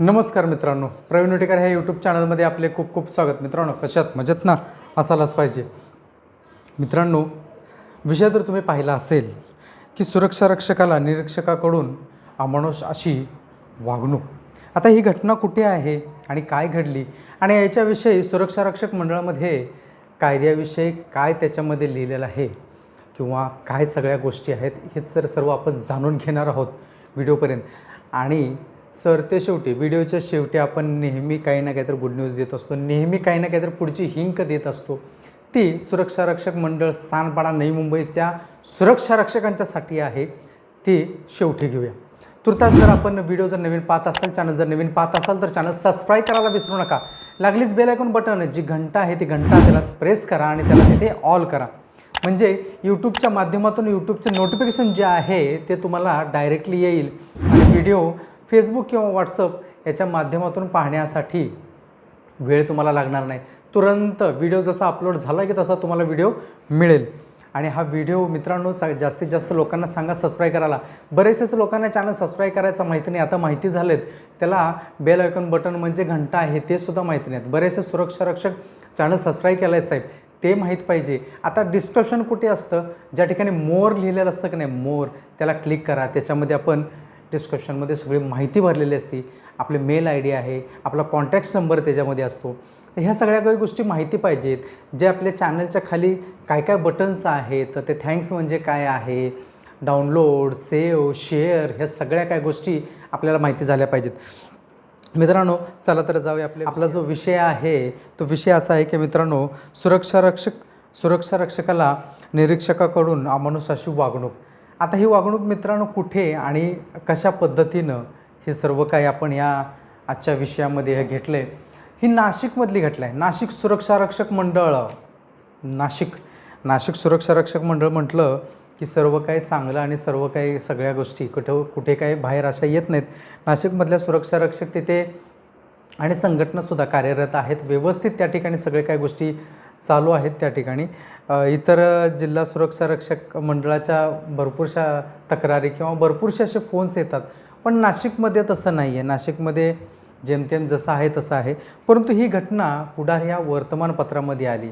नमस्कार मित्रांनो. प्रवीण उटेकर ह्या यूट्यूब चॅनलमध्ये आपले खूप खूप स्वागत. मित्रांनो कशात? मजेत ना? असायलाच पाहिजे. मित्रांनो विषय जर तुम्ही पाहिला असेल की सुरक्षा रक्षकाला निरीक्षकाकडून अमानुष अशी वागणूक. आता ही घटना कुठे आहे आणि काय घडली? आणि याच्याविषयी सुरक्षा रक्षक मंडळामध्ये कायद्याविषयी काय त्याच्यामध्ये लिहिलेलं आहे? किंवा काय सगळ्या गोष्टी आहेत? हे तर सर्व आपण जाणून घेणार आहोत व्हिडिओपर्यंत. आणि सर ते शेवटी व्हिडिओच्या शेवटी आपण नेहमी काही ना काहीतरी गुड न्यूज देत असतो. नेहमी काही ना काहीतरी पुढची हिंक देत असतो. ती सुरक्षा रक्षक मंडळ स्थानपाडा नवी मुंबईच्या सुरक्षा रक्षकांच्यासाठी आहे. ती शेवटी घेऊया. तुर्तास जर आपण व्हिडिओ जर नवीन पाहत असाल चॅनल जर नवीन पाहत असाल तर चॅनल सबस्क्राईब करायला विसरू नका. लागलीच बेल आयकॉन बटन जी घंटा आहे ती घंटा त्याला प्रेस करा आणि त्याला तिथे ऑल करा. म्हणजे यूट्यूबच्या माध्यमातून यूट्यूबचं नोटिफिकेशन जे आहे ते तुम्हाला डायरेक्टली येईल. आणि व्हिडिओ फेसबुक किंवा व्हॉट्सअप याच्या माध्यमातून पाहण्यासाठी वेळ तुम्हाला लागणार नाही. तुरंत व्हिडिओ जसा अपलोड झाला की तसा तुम्हाला व्हिडिओ मिळेल. आणि हा व्हिडिओ मित्रांनो सा जास्तीत जास्त लोकांना सांगा सबस्क्राईब करायला. बरेचसेच लोकांना चॅनल सबस्क्राईब करायचं माहिती नाही. आता माहिती झालेत. त्याला बेल आयकॉन बटन म्हणजे घंटा आहे ते सुद्धा माहिती नाहीत. बरेचसे सुरक्षा रक्षक चॅनल सबस्क्राईब केलं आहे साहेब. ते माहीत पाहिजे. आता डिस्क्रिप्शन कुठे असतं? ज्या ठिकाणी मोर लिहिलेलं असतं की नाही? मोर त्याला क्लिक करा. त्याच्यामध्ये आपण डिस्क्रिप्शनमध्ये सगळी माहिती भरलेली असते. आपले मेल आय डी आहे आपला कॉन्टॅक्ट नंबर त्याच्यामध्ये असतो. ह्या सगळ्या काही गोष्टी माहिती पाहिजेत. जे आपल्या चॅनलच्या खाली काय काय बटन्स आहेत तर ते थँक्स म्हणजे काय आहे डाउनलोड सेव शेअर ह्या सगळ्या काय गोष्टी आपल्याला माहिती झाल्या पाहिजेत. मित्रांनो चला तर जाऊया आपले आपला जो विषय आहे तो विषय असा आहे की मित्रांनो सुरक्षा रक्षक सुरक्षा रक्षकाला निरीक्षकाकडून अमानुषाशी वागणूक. आता ही वागणूक मित्रांनो कुठे आणि कशा पद्धतीनं हे सर्व काही आपण या आजच्या विषयामध्ये हे घेतलं आहे ही नाशिकमधली घटना आहे. नाशिक सुरक्षा रक्षक मंडळ नाशिक नाशिक सुरक्षा रक्षक मंडळ म्हटलं की सर्व काही चांगलं आणि सर्व काही सगळ्या गोष्टी कुठं कुठे काही बाहेर अशा येत नाहीत. नाशिकमधल्या सुरक्षा रक्षक तिथे आणि संघटनासुद्धा कार्यरत आहेत. व्यवस्थित त्या ठिकाणी सगळे काही गोष्टी चालू आहेत त्या ठिकाणी. इतर जिल्हा सुरक्षा रक्षक मंडळाच्या भरपूरशा तक्रारी किंवा भरपूरशे असे फोन्स येतात. पण नाशिकमध्ये तसं नाही आहे नाशिकमध्ये जेमतेम जसं आहे तसं आहे. परंतु ही घटना पुढार ह्या वर्तमानपत्रामध्ये आली.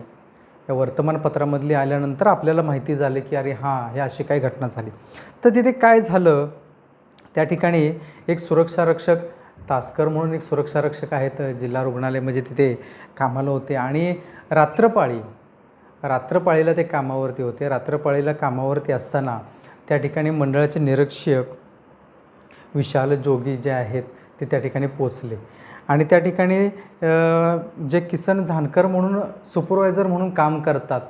या वर्तमानपत्रामधली आल्यानंतर आपल्याला माहिती झाली की अरे हां हे अशी काही घटना झाली. तर तिथे काय झालं? त्या ठिकाणी एक सुरक्षा रक्षक तासकर म्हणून एक सुरक्षा रक्षक आहेत जिल्हा रुग्णालय म्हणजे तिथे कामाला होते. आणि रात्रपाळी रात्रपाळीला ते कामावरती होते. रात्रपाळीला कामावरती असताना त्या ठिकाणी मंडळाचे निरीक्षक विशाल जोगी जे आहेत ते त्या ठिकाणी पोचले आणि त्या ठिकाणी जे किसन झानकर म्हणून सुपरवायझर म्हणून काम करतात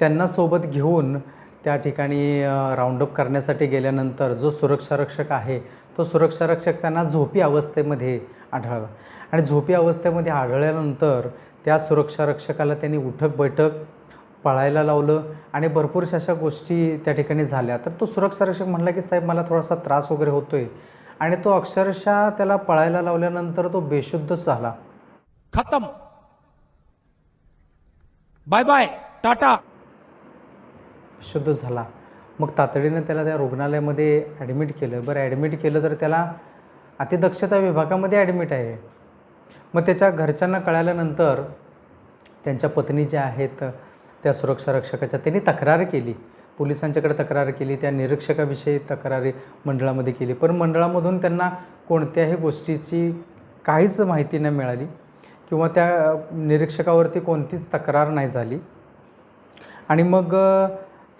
त्यांना सोबत घेऊन त्या ठिकाणी राऊंडअप करण्यासाठी गेल्यानंतर जो सुरक्षारक्षक आहे तो सुरक्षारक्षक त्यांना झोपी अवस्थेमध्ये आढळला. आणि झोपी अवस्थेमध्ये आढळल्यानंतर त्या सुरक्षारक्षकाला त्यांनी उठक बैठक पळायला लावलं आणि भरपूरशा अशा गोष्टी त्या ठिकाणी झाल्या. तर तो सुरक्षा रक्षक म्हणला की साहेब मला थोडासा त्रास वगैरे होतोय. आणि तो अक्षरशः त्याला पळायला लावल्यानंतर तो बेशुद्धच झाला. खत्म. Bye bye tata. शुद्ध झाला. मग तातडीनं त्याला त्या रुग्णालयामध्ये ॲडमिट केलं. बरं ॲडमिट केलं तर त्याला अतिदक्षता विभागामध्ये ॲडमिट आहे. मग त्याच्या घरच्यांना कळाल्यानंतर त्यांच्या पत्नी ज्या आहेत त्या सुरक्षा रक्षकाच्या त्यांनी तक्रार केली. पोलिसांच्याकडे तक्रार केली त्या निरीक्षकाविषयी तक्रारी मंडळामध्ये केली. पण मंडळामधून त्यांना कोणत्याही गोष्टीची काहीच माहिती नाही मिळाली किंवा त्या निरीक्षकावरती कोणतीच तक्रार नाही झाली. आणि मग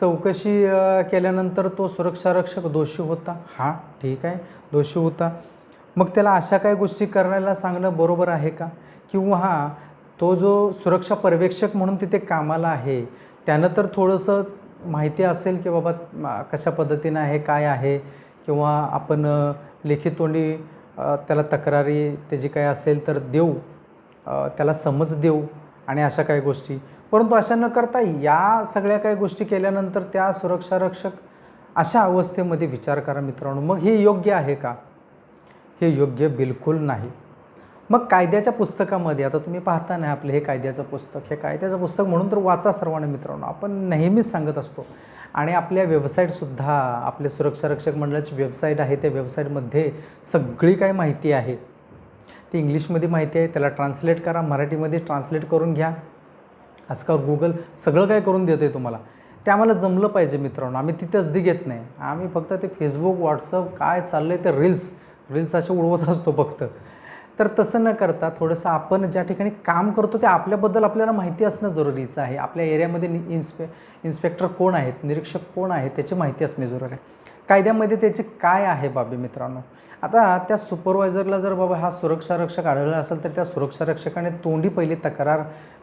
चौकशी केल्यानंतर तो सुरक्षा रक्षक दोषी होता. हां ठीक आहे दोषी होता. मग त्याला अशा काही गोष्टी करायला सांगणं बरोबर आहे का? किंवा तो जो सुरक्षा पर्यवेक्षक म्हणून तिथे कामाला आहे त्यानं तर थोडंसं माहिती असेल की बाबा कशा पद्धतीनं आहे काय आहे किंवा आपण लिखितोंडी लेखी तोंडी त्याला तक्रारी त्याची काय असेल तर देऊ त्याला समज देऊ आणि अशा काही गोष्टी. परंतु अशा न करता या सगळ्या काही गोष्टी केल्यानंतर त्या सुरक्षा रक्षक अशा अवस्थेमध्ये विचार करा मित्रांनो. मग हे योग्य आहे का? हे योग्य बिलकुल नाही. मग कायद्याच्या पुस्तकामध्ये आता तुम्ही पाहता नाही आपलं हे कायद्याचं पुस्तक हे कायद्याचं पुस्तक म्हणून तर वाचा सर्वांना मित्रांनो. आपण नेहमीच सांगत असतो. आणि आपल्या वेबसाईटसुद्धा आपले सुरक्षा रक्षक मंडळाची वेबसाईट आहे त्या वेबसाईटमध्ये सगळी काही माहिती आहे. ती इंग्लिशमध्ये माहिती आहे त्याला ट्रान्सलेट करा मराठीमध्ये ट्रान्सलेट करून घ्या. आजकाल गुगल सगळं काय करून देते तुम्हाला. ते आम्हाला जमलं पाहिजे मित्रांनो. आम्ही तिथे असदी घेत नाही. आम्ही फक्त ते फेसबुक व्हॉट्सअप काय चाललं आहे ते रील्स रील्स असे उडवत असतो फक्त. तर तसं न करता थोडंसं आपण ज्या ठिकाणी काम करतो ते आपल्याबद्दल आपल्याला माहिती असणं जरुरीचं आहे. आपल्या एरियामध्ये नि- इन्स्पे इन्स्पेक्टर कोण आहेत निरीक्षक कोण आहेत त्याची माहिती असणे जरुरी आहे. कायद्यामध्ये त्याचे काय आहे बाबी मित्रांनो? आता त्या सुपरवायझरला जर बाबा हा सुरक्षा रक्षक आढळला असेल तर त्या सुरक्षा रक्षकाने तोंडी पहिली तक्रार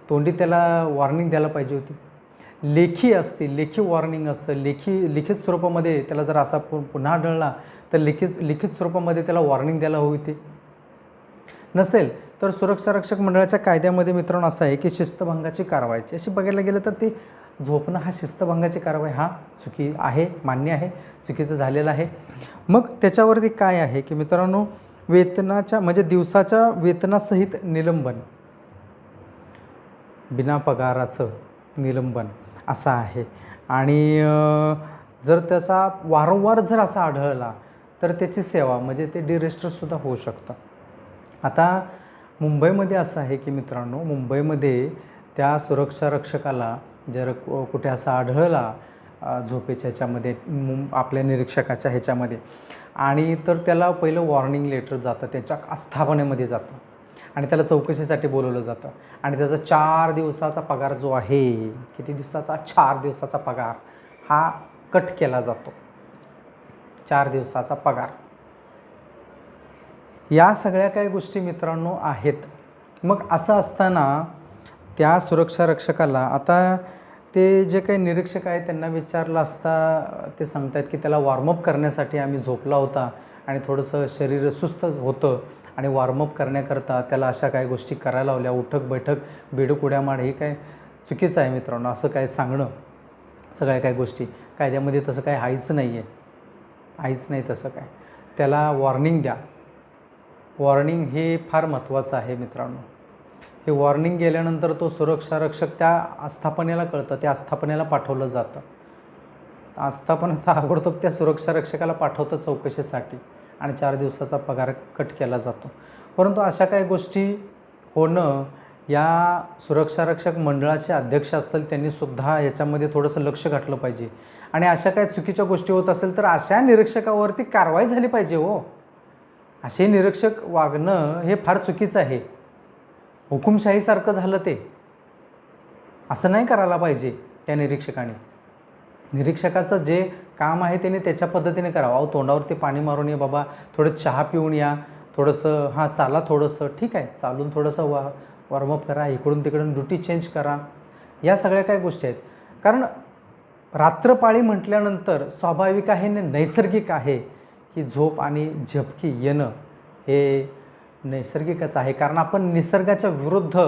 तोंडी त्याला वॉर्निंग द्यायला पाहिजे होती. लेखी असते लेखी वॉर्निंग असतं. लेखी लिखित स्वरूपामध्ये त्याला जर असा पु पुन्हा आढळला तर लिखित लिखित स्वरूपामध्ये त्याला वॉर्निंग द्यायला हवी होती. नसेल तर सुरक्षा रक्षक मंडळाच्या कायद्यामध्ये मित्रांनो असं आहे की शिस्तभंगाची कारवाई. अशी बघायला गेलं तर ती झोपणं हा शिस्तभंगाची कारवाई हा चुकी आहे मान्य आहे चुकीचं झालेलं आहे. मग त्याच्यावरती काय आहे की मित्रांनो वेतनाच्या म्हणजे दिवसाच्या वेतनासहित निलंबन बिना पगाराचं निलंबन असं आहे. आणि जर त्याचा वारंवार जर असा आढळला तर त्याची सेवा म्हणजे ते डिरेस्टरसुद्धा होऊ शकतं. आता मुंबईमध्ये असं आहे की मित्रांनो मुंबईमध्ये त्या सुरक्षा रक्षकाला जर कु- कुठे असा आढळला झोपेच्या ह्याच्यामध्ये आपल्या निरीक्षकाच्या ह्याच्यामध्ये आणि तर त्याला पहिलं वॉर्निंग लेटर जातं त्याच्या आस्थापनेमध्ये जातं आणि त्याला चौकशीसाठी बोलवलं जातं आणि त्याचा चार दिवसाचा पगार जो आहे किती दिवसाचा? चार दिवसाचा पगार हा कट केला जातो. चार दिवसाचा पगार. या सगळ्या काही गोष्टी मित्रांनो आहेत. मग असं असताना त्या सुरक्षा रक्षकाला आता ते जे काही निरीक्षक आहे त्यांना विचारलं असता ते सांगतायत की त्याला वॉर्मअप करण्यासाठी आम्ही झोपला होता आणि थोडंसं शरीर सुस्त होतं आणि वॉर्मअप करण्याकरता त्याला अशा काही गोष्टी करायला लावल्या. उठक बैठक बेडूक उड्या माड हे काय चुकीचं आहे मित्रांनो असं काय सांगणं सगळ्या काही गोष्टी. कायद्यामध्ये तसं काय आहेच नाही आहे आहेच नाही तसं काय. त्याला वॉर्निंग द्या. वॉर्निंग हे फार महत्त्वाचं आहे मित्रांनो. हे वॉर्निंग गेल्यानंतर तो सुरक्षा रक्षक त्या आस्थापनेला कळतं त्या आस्थापनेला पाठवलं जातं. आस्थापन ताबडतोब त्या सुरक्षा रक्षकाला पाठवतं चौकशीसाठी आणि चार दिवसाचा पगार कट केला जातो. परंतु अशा काही गोष्टी होणं या सुरक्षा रक्षक मंडळाचे अध्यक्ष असतील त्यांनीसुद्धा याच्यामध्ये थोडंसं लक्ष घातलं पाहिजे. आणि अशा काही चुकीच्या गोष्टी होत असेल तर अशा निरीक्षकावरती कारवाई झाली पाहिजे हो. असे निरीक्षक वागणं हे फार चुकीचं आहे. हुकुमशाहीसारखं झालं ते. असं नाही करायला पाहिजे त्या निरीक्षकाने. निरीक्षकाचं जे काम आहे त्याने त्याच्या पद्धतीने करावं. अहो तोंडावरती पाणी मारून ये बाबा थोडं चहा पिऊन या थोडंसं हां चाला थोडंसं ठीक आहे चालून थोडंसं वा वॉर्मअप करा इकडून तिकडून ड्युटी चेंज करा. या सगळ्या काही गोष्टी आहेत. कारण रात्रपाळी म्हटल्यानंतर स्वाभाविक आहे आणि नैसर्गिक आहे. की झोप आणि झपकी येणं हे नैसर्गिकच आहे. कारण आपण निसर्गाच्या विरुद्ध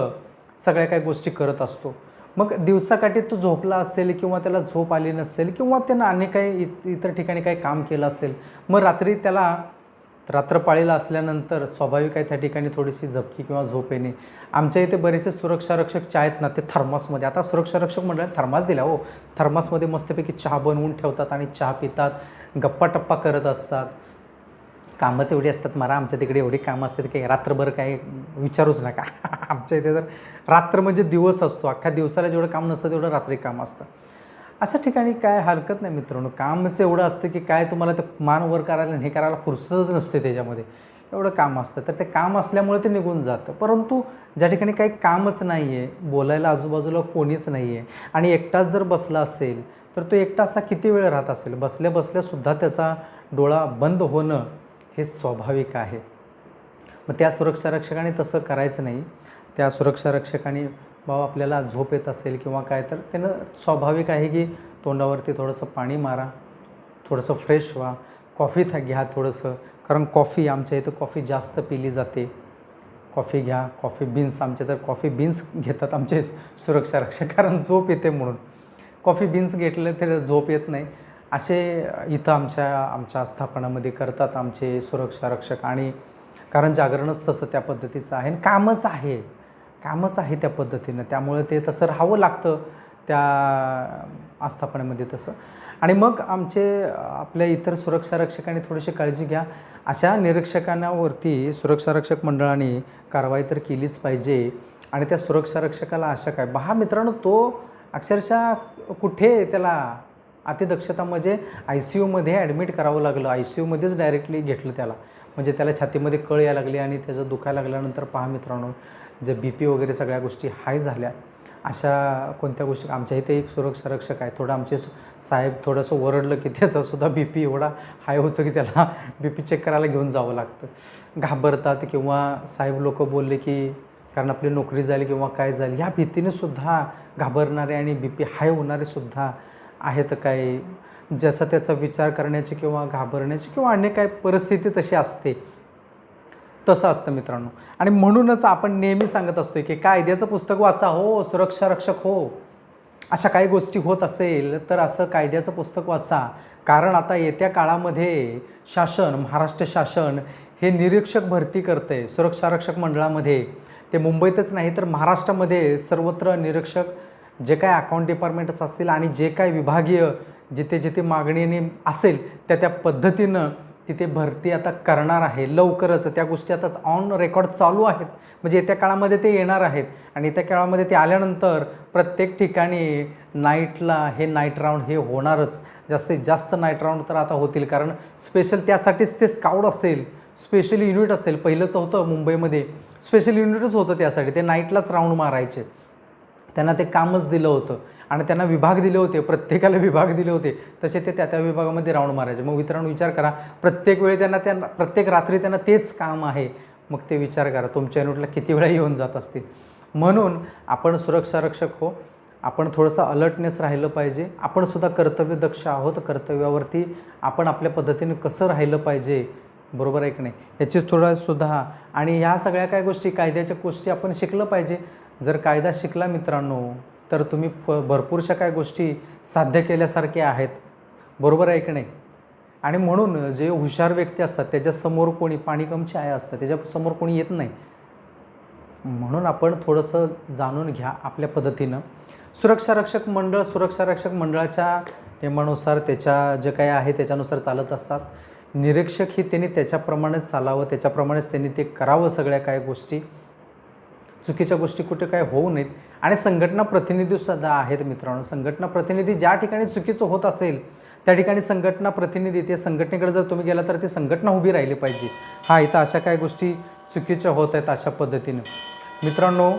सगळ्या काही गोष्टी करत असतो. मग दिवसाकाठी तो झोपला असेल किंवा त्याला झोप आली नसेल किंवा त्यानं अनेक काही इतर ठिकाणी काही काम केलं असेल मग रात्री त्याला रात्रपाळीला असल्यानंतर स्वाभाविक आहे त्या ठिकाणी थोडीशी झपकी किंवा झोप येणे. आमच्या इथे बरेचसे सुरक्षा रक्षक चहा आहेत ना ते थर्मासमध्ये. आता सुरक्षा रक्षक थर्मास दिला हो. थर्मासमध्ये मस्तपैकी चहा बनवून ठेवतात आणि चहा पितात गप्पा टप्पा करत असतात. कामच एवढी असतात मला आमच्या तिकडे एवढी कामं असतात की रात्रभर काय विचारूच नका. आमच्या इथे तर रात्र म्हणजे दिवस असतो. अख्ख्या दिवसाला जेवढं काम नसतं तेवढं रात्री काम असतं. अशा ठिकाणी काय हरकत नाही मित्रांनो. कामच एवढं असतं की काय तुम्हाला ते मान वर करायला आणि हे करायला फुरसतच नसते त्याच्यामध्ये. एवढं काम असतं. तर ते काम असल्यामुळे ते निघून जातं. परंतु ज्या ठिकाणी काही कामच नाही आहे बोलायला आजूबाजूला कोणीच नाही आहे आणि एकटाच जर बसला असेल तर तो एकटा असा किती वेळ राहत असेल? बसल्या बसल्यासुद्धा त्याचा डोळा बंद होणं हे स्वाभाविक आहे. मग त्या सुरक्षा रक्षकाने तसं करायचं नाही. त्या सुरक्षा रक्षकाने बाबा आपल्याला झोप येत असेल किंवा काय तर त्यानं स्वाभाविक आहे की तोंडावरती थोडंसं पाणी मारा थोडंसं फ्रेश व्हा कॉफी था घ्या थोडंसं. कारण कॉफी आमच्या इथं कॉफी जास्त पिली जाते. कॉफी घ्या कॉफी बीन्स आमच्या तर कॉफी बीन्स घेतात आमचे सुरक्षा रक्षक कारण झोप येते म्हणून. कॉफी बीन्स घेतलं तर झोप येत नाही. असे इथं आमच्या आमच्या आस्थापनामध्ये करतात आमचे सुरक्षा रक्षक आणि कारण जागरणच तसं त्या पद्धतीचं आहे आणि कामच आहे. कामच आहे त्या पद्धतीनं. त्यामुळे ते तसं राहावं लागतं त्या आस्थापनेमध्ये तसं. आणि मग आमचे आपल्या इतर सुरक्षा रक्षकांनी थोडीशी काळजी घ्या. अशा निरीक्षकांवरती सुरक्षा रक्षक मंडळाने कारवाई तर केलीच पाहिजे. आणि त्या सुरक्षा रक्षकाला अशा काय? बहा मित्रांनो तो अक्षरशः कुठे त्याला अतिदक्षता म्हणजे आय सी यूमध्ये ॲडमिट करावं लागलं. आय सी यूमध्येच डायरेक्टली घेतलं त्याला. म्हणजे त्याला छातीमध्ये कळ यायला लागली आणि त्याचं दुखायला लागल्यानंतर पहा मित्रांनो जे बी पी वगैरे सगळ्या गोष्टी हाय झाल्या अशा कोणत्या गोष्टी? आमच्या इथे एक सुरक्षा रक्षक आहे. थोडं आमचे साहेब थोडंसं ओरडलं की त्याचासुद्धा बी पी एवढा हाय होतो की त्याला बी पी चेक करायला घेऊन जावं लागतं. घाबरतात किंवा साहेब लोक बोलले की कारण आपली नोकरी झाली किंवा काय झाली ह्या भीतीने सुद्धा घाबरणारे आणि बी पी हाय होणारे सुद्धा आहेत काय ज्याचा त्याचा विचार करण्याची किंवा घाबरण्याची किंवा अन्य काय परिस्थिती तशी असते. तसं असतं मित्रांनो. आणि म्हणूनच आपण नेहमी सांगत असतो की कायद्याचं पुस्तक वाचा हो सुरक्षा रक्षक हो. अशा काही गोष्टी होत असेल तर असं कायद्याचं पुस्तक वाचा. कारण आता येत्या काळामध्ये शासन महाराष्ट्र शासन हे निरीक्षक भरती करते सुरक्षा रक्षक मंडळामध्ये. ते मुंबईतच नाही तर महाराष्ट्रामध्ये सर्वत्र निरीक्षक जे काय अकाउंट डिपार्टमेंटच असतील आणि जे काय विभागीय जिथे जिथे मागणीने असेल त्या त्या पद्धतीनं तिथे भरती आता करणार आहे लवकरच. त्या गोष्टी आता ऑन रेकॉर्ड चालू आहेत. म्हणजे येत्या काळामध्ये ते येणार आहेत. आणि येत्या काळामध्ये ते आल्यानंतर प्रत्येक ठिकाणी नाईटला हे नाईट राऊंड हे होणारच. जास्तीत जास्त नाईट राऊंड तर आता होतील. कारण स्पेशल त्यासाठीच ते स्काउड असेल स्पेशल युनिट असेल. पहिलं तर होतं मुंबईमध्ये. स्पेशल युनिटच होतं त्यासाठी. ते नाईटलाच राऊंड मारायचे. त्यांना ते कामच दिलं होतं. आणि त्यांना विभाग दिले होते प्रत्येकाला विभाग दिले होते. तसे ते त्या त्या विभागामध्ये राऊंड मारायचे. मग मित्रांनो विचार करा. प्रत्येक वेळी त्यांना त्यांना प्रत्येक रात्री त्यांना तेच काम आहे. मग ते विचार करा तुमच्या युनिटला किती वेळा येऊन जात असतील? म्हणून आपण सुरक्षा रक्षक हो. आपण थोडंसं अलर्टनेस राहिलं पाहिजे. आपण सुद्धा कर्तव्यदक्ष आहोत. कर्तव्यावरती आपण आपल्या पद्धतीने कसं राहिलं पाहिजे? बरोबर आहे की नाही? याची थोडा सुद्धा आणि ह्या सगळ्या काय गोष्टी कायद्याच्या गोष्टी आपण शिकलं पाहिजे. जर कायदा शिकला मित्रांनो तर तुम्ही फ भरपूरशा काय गोष्टी साध्य केल्यासारख्या आहेत. बरोबर आहे की नाही? आणि म्हणून जे हुशार व्यक्ती असतात त्याच्यासमोर कोणी पाणी कम आहे असतं त्याच्यासमोर कोणी येत नाही. म्हणून आपण थोडंसं जाणून घ्या आपल्या पद्धतीनं. सुरक्षा रक्षक मंडळ सुरक्षा रक्षक मंडळाच्या नियमानुसार त्याच्या जे काय आहे त्याच्यानुसार चालत असतात. निरीक्षक ही त्यांनी त्याच्याप्रमाणेच चालावं त्याच्याप्रमाणेच त्यांनी ते करावं सगळ्या काय गोष्टी. चुकीच्या गोष्टी कुठे काय होऊ नयेत. आणि संघटना प्रतिनिधीसुद्धा आहेत मित्रांनो. संघटना प्रतिनिधी ज्या ठिकाणी चुकीचं होत असेल त्या ठिकाणी संघटना प्रतिनिधी ते संघटनेकडे जर तुम्ही गेला तर ती संघटना उभी राहिली पाहिजे. हा इथं अशा काय गोष्टी चुकीच्या होत आहेत अशा पद्धतीनं. मित्रांनो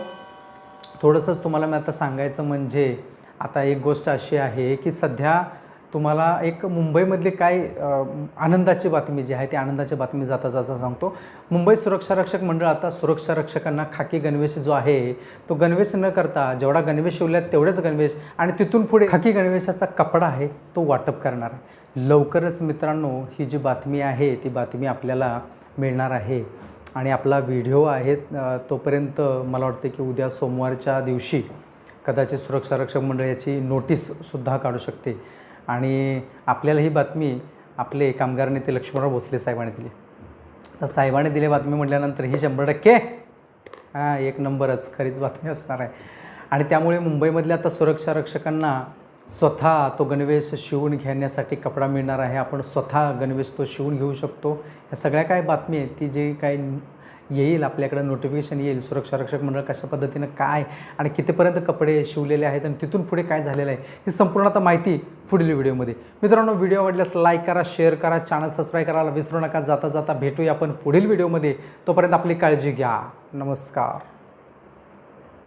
थोडंसंच तुम्हाला मी आता सांगायचं म्हणजे आता एक गोष्ट अशी आहे की सध्या तुम्हाला एक मुंबईमधले काय आनंदाची बातमी जी आहे ती आनंदाची बातमी जाता जाता सांगतो. मुंबई सुरक्षा रक्षक मंडळ आता सुरक्षा रक्षकांना खाकी गणवेश जो आहे तो गणवेश न करता जेवढा गणवेश शिवल्यात तेवढेच गणवेश आणि तिथून पुढे खाकी गणवेशाचा कपडा आहे तो वाटप करणार आहे. लवकरच मित्रांनो ही जी बातमी आहे ती बातमी आपल्याला मिळणार आहे. आणि आपला व्हिडिओ आहे तोपर्यंत मला वाटते की उद्या सोमवारच्या दिवशी कदाचित सुरक्षा रक्षक मंडळ याची नोटीससुद्धा काढू शकते. आणि आपल्याला ही बातमी आपले कामगार नेते लक्ष्मणराव भोसले साहेबांनी दिली. तर साहेबांनी दिली बातमी म्हटल्यानंतर ही शंभर टक्के हां एक नंबरच खरीच बातमी असणार आहे. आणि त्यामुळे मुंबईमधल्या आता सुरक्षा रक्षकांना स्वतः तो गणवेश शिवून घेण्यासाठी कपडा मिळणार आहे. आपण स्वतः गणवेश तो शिवून घेऊ शकतो. या सगळ्या काय बातमी आहेत ती जी काही येईल आपल्याकडे नोटिफिकेशन येईल सुरक्षा रक्षक मंडळ कशा पद्धतीनं काय आणि कितीपर्यंत कपडे शिवलेले आहेत आणि तिथून पुढे काय झालेलं आहे ही संपूर्ण आता माहिती पुढील व्हिडिओमध्ये. मित्रांनो व्हिडिओ आवडल्यास लाईक करा शेअर करा चॅनल सबस्क्राईब करायला विसरू नका. जाता जाता भेटूया आपण पुढील व्हिडिओमध्ये. तोपर्यंत आपली काळजी घ्या. नमस्कार.